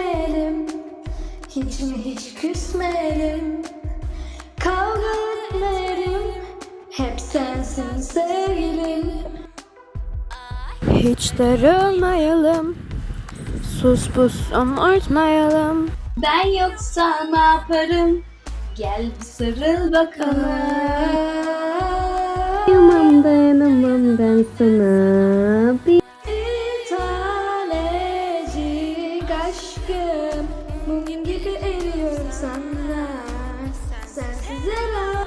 etmeyelim Hiç mi hiç küsmeyelim? Kavga etmeyelim. Hep sensin sevgilim. Hiç darılmayalım. Sus pusum artmayalım Ben yoksa ne yaparım? Gel bir sarıl bakalım. Yanamam dayanamam ben sana bir aşkım Mum gibi eriyorum sana Sensiz yalan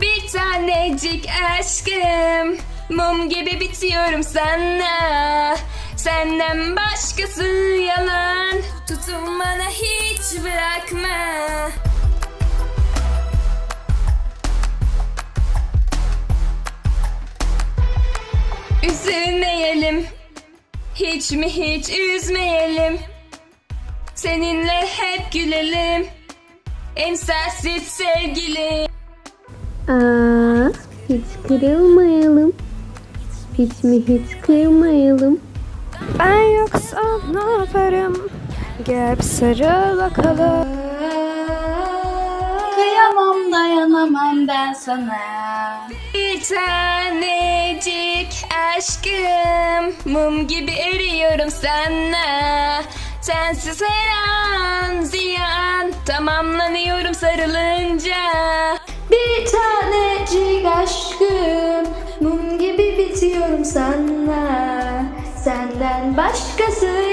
Bir tanecik aşkım Mum gibi bitiyorum sana. Senden başkası yalan. Tutun bana hiç bırakma. Üzülmeyelim Hiç mi hiç üzmeyelim Seninle hep gülelim Emsalsiz sevgilim Aa, hiç kırılmayalım. Hiç mi hiç kırmayalım. Ben yoksa ne yaparım? Gel sarıl bakalım. Dayanamam ben sana. Bir tanecik aşkım Mum gibi eriyorum sana. Sensiz her an ziyan Tamamlanıyorum sarılınca. Bir tanecik aşkım Mum gibi bitiyorum sana. Senden başkası